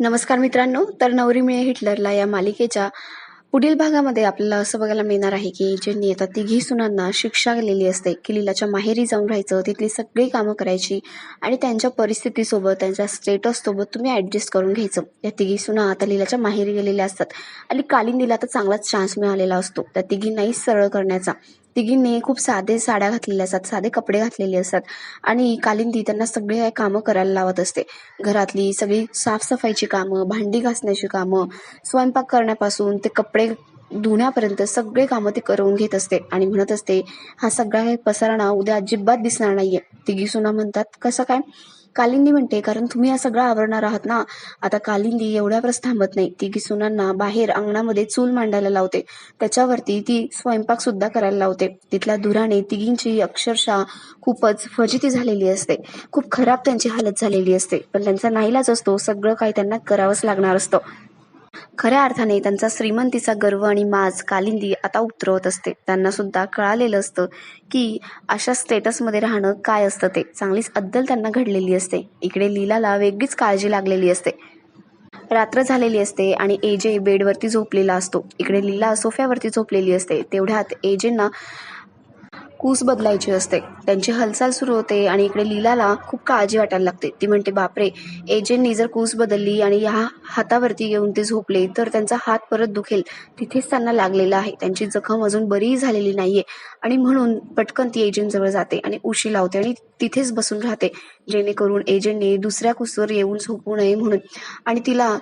नमस्कार मित्रांनो तर नवरी मिळे हिटलरला या मालिकेच्या पुढील भागामध्ये आपल्याला असं बघायला मिळणार आहे की ज्यांनी आता तिघी सुनांना शिक्षा केलेली असते की लीलाच्या माहेरी जाऊन राहायचं तिथली सगळी कामं करायची आणि त्यांच्या परिस्थितीसोबत त्यांच्या स्टेटससोबत तुम्ही ॲडजस्ट करून घ्यायचं. या तिघी सुना आता लीलाच्या माहेरी गेलेल्या असतात आणि कालिंदीला तर चांगलाच चान्स मिळालेला असतो. त्या तिघींनाही सरळ करण्याचा तिघींनी खूप साधे साड्या घातलेल्या असतात साधे कपडे घातलेले असतात. आणि कालिंदी त्यांना सगळे कामं करायला लावत असते. घरातली सगळी साफसफाईची कामं भांडी घासण्याची कामं स्वयंपाक करण्यापासून ते कपडे धुण्यापर्यंत सगळे कामं ती करून घेत असते. आणि म्हणत असते हा सगळा हे उद्या अजिबात दिसणार नाहीये. तिघी सुना म्हणतात कसं काय? कालिंदी म्हणते कारण तुम्ही हा सगळा आवरणार आहात ना आता कालिंदी एवढ्यावरच थांबत नाही. ती सुनांना बाहेर अंगणामध्ये चूल मांडायला लावते. त्याच्यावरती ती स्वयंपाक सुद्धा करायला लावते. तिथल्या धुराने तिघींची अक्षरशः खूपच फजिती झालेली असते. खूप खराब त्यांची हालत झालेली असते. पण त्यांचा नाहीलाच असतो. सगळं काही त्यांना करावंच लागणार असतं. खऱ्या अर्थाने त्यांचा श्रीमंतीचा गर्व आणि माज कालिंदी आता उतरवत असते. त्यांना सुद्धा कळालेलं असतं की अशा स्टेटसमध्ये राहणं काय असतं ते. चांगलीच अद्दल त्यांना घडलेली असते. इकडे लीलाला वेगळीच काळजी लागलेली असते. रात्र झालेली असते आणि एजे बेडवरती झोपलेला असतो. इकडे लीला सोफ्यावरती झोपलेली असते. तेवढ्यात एजेंना कूस बदलायची असते. त्यांची हालचाल सुरू होते आणि इकडे लीलाला खूप काळजी वाटायला लागते. ती म्हणते बापरे एजेंटनी जर कूस बदलली आणि ह्या हातावरती घेऊन ते झोपले तर त्यांचा हात परत दुखेल. तिथेच त्यांना लागलेला आहे. त्यांची जखम अजून बरीही झालेली नाहीये. आणि म्हणून पटकन ती एजंट जवळ जाते आणि उशी लावते आणि तिथेच बसून राहते जेणेकरून एजंटने दुसऱ्या कुसवर येऊन झोपू नये म्हणून. आणि तिला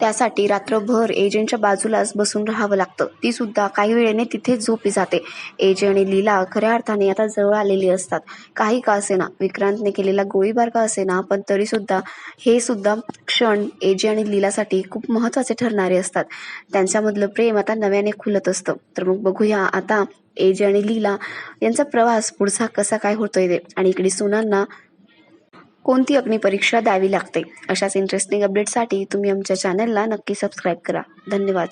त्यासाठी रात्रभर एजंटच्या बाजूलाच बसून राहावं लागतं. ती सुद्धा काही वेळेने तिथेच झोपी जाते. एजे आणि लीला खऱ्या अर्थाने आता जवळ आलेली असतात. काही का असेना विक्रांतने केलेला गोळीबार का असेना पण तरी सुद्धा हे सुद्धा क्षण एजे आणि लीलासाठी खूप महत्त्वाचे ठरणारे असतात. त्यांच्यामधलं प्रेम आता नव्याने खुलत असतं. तर मग बघूया आता एजे आणि लीला यांचा प्रवास पुढचा कसा काय होतोय ते. आणि इकडे सुनांना कोणती अग्निपरीक्षा द्यावी लागते? अशाच इंटरेस्टिंग अपडेटसाठी तुम्ही आमच्या चॅनलला नक्की सबस्क्राईब करा. धन्यवाद.